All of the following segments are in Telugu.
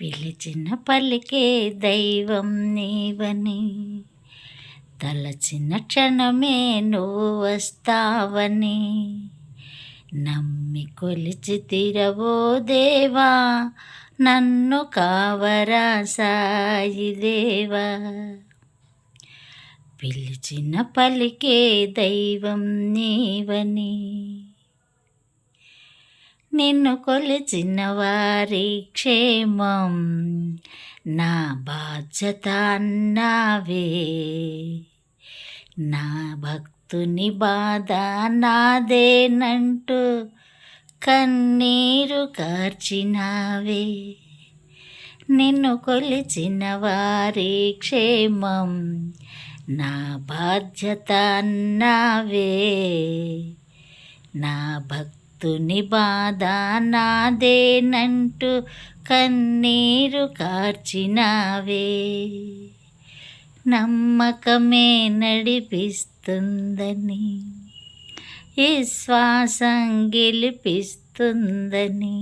పిలిచిన పలికే దైవం నీవని. తలచిన క్షణమే నువ్వు వస్తావని. నమ్మి కొలిచి తిరవో దేవా నన్ను కావరా సాయి దేవా. పిలిచిన పలికే దైవం నీవని. నిన్ను కొలిచిన వారి క్షేమం నా బాధ్యత అన్నావే. నా భక్తుని బాధ నాదేనంటూ కన్నీరు కార్చినావే. నిన్ను కొలిచిన వారి క్షేమం నా బాధ్యత అన్నావే. నా భక్తుని బాధ నాదేనంటూ కన్నీరు కార్చినావే. నమ్మకమే నడిపిస్తుందని విశ్వాసం గెలిపిస్తుందని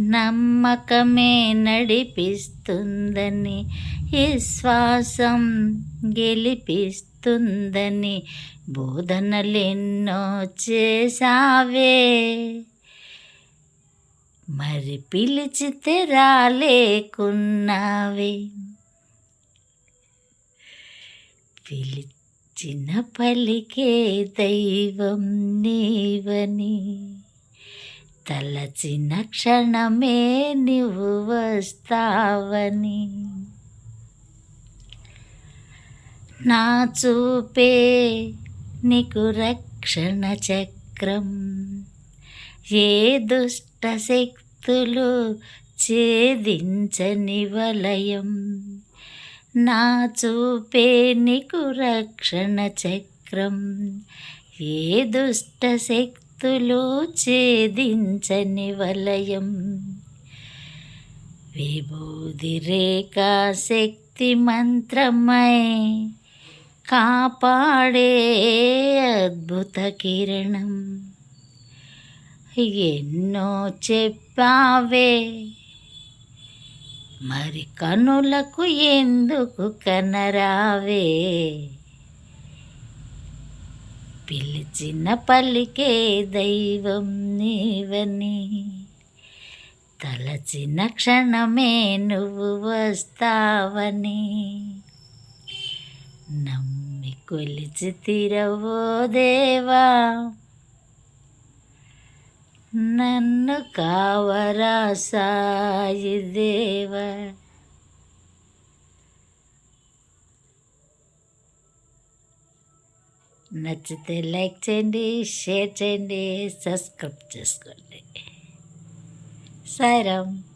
నమ్మకమే నడిపిస్తుందని విశ్వాసం గెలిపిస్తుందని బోధనలెన్నో చేశావే. మరి పిలిచితే రాలేకున్నావే. పిలిచిన పలికే దైవం నీవని తలచిన క్షణమే నువ్వు వస్తావని. నా చూపే నీకు రక్షణ చక్రం. ఏ దుష్ట శక్తులు ఛేదించని వలయం? నా చూపే నీకు రక్షణ చక్రం. ఏ దుష్ట శక్తులు ఛేదించని వలయం? విభూది రేఖా శక్తి మంత్రమై కాపాడే అద్భుత కిరణం. ఎన్నో చెప్పావే మరి కనులకు ఎందుకు కనరావే? పిలిచిన పలికే దైవం నీవని తలచిన క్షణమే నువ్వు వస్తావని. నమ్మి కొలిచి తిరవో దేవా. నన్ను కావరా సాయి దేవా. నచ్చితే లైక్ చేయండి షేర్ చేయండి సబ్స్క్రైబ్ చేసుకోండి. సాయిరామ్.